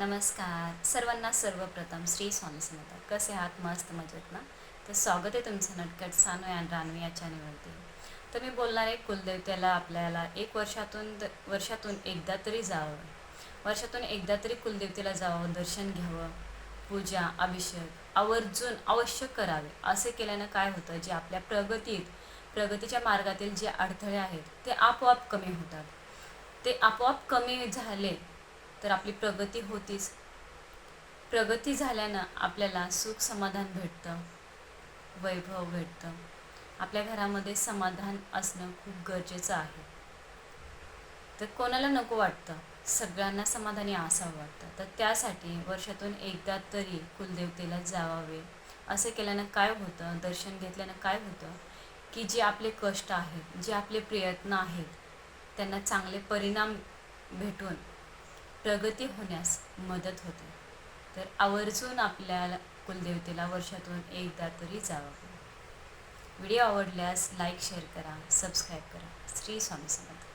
नमस्कार. सर्वांना सर्वप्रथम श्री स्वामी समर्थ. कसे आहात? मस्त मजेत ना? तर स्वागत आहे तुमचं नटकट सानू अँड रानवी या चॅनलवरती तर मी बोलणार आहे कुलदेवतेला आपल्याला एक वर्षातून द वर्षातून एकदा तरी जावं. वर्षातून एकदा तरी कुलदेवतेला जावं दर्शन घ्यावं पूजा अभिषेक आवर्जून अवश्य करावे. असे केल्यानं काय होतं? जे आपल्या प्रगतीत प्रगतीच्या मार्गातील जे अडथळे आहेत ते आपोआप कमी होतात. ते आपोआप कमी झाले तर आपली प्रगती होतीच. प्रगती झाल्यानं आपल्याला सुख समाधान भेटतं वैभव भेटतं. आपल्या घरामध्ये समाधान असणं खूप गरजेचं आहे. तर कोणाला नको वाटतं? सगळ्यांना समाधानी असावं वाटतं. तर त्यासाठी वर्षातून एकदा तरी कुलदेवतेला जावावे. असे केल्यानं काय होतं? दर्शन घेतल्यानं काय होतं? की जे आपले कष्ट आहेत जे आपले प्रयत्न आहेत त्यांना चांगले परिणाम भेटून प्रगती होण्यास मदत होते. तर आवर्जून आपल्या कुलदेवतेला वर्षातून एकदा तरी जावं व्हिडिओ आवडल्यास लाईक शेअर करा सबस्क्राईब करा. श्री स्वामी समर्थ.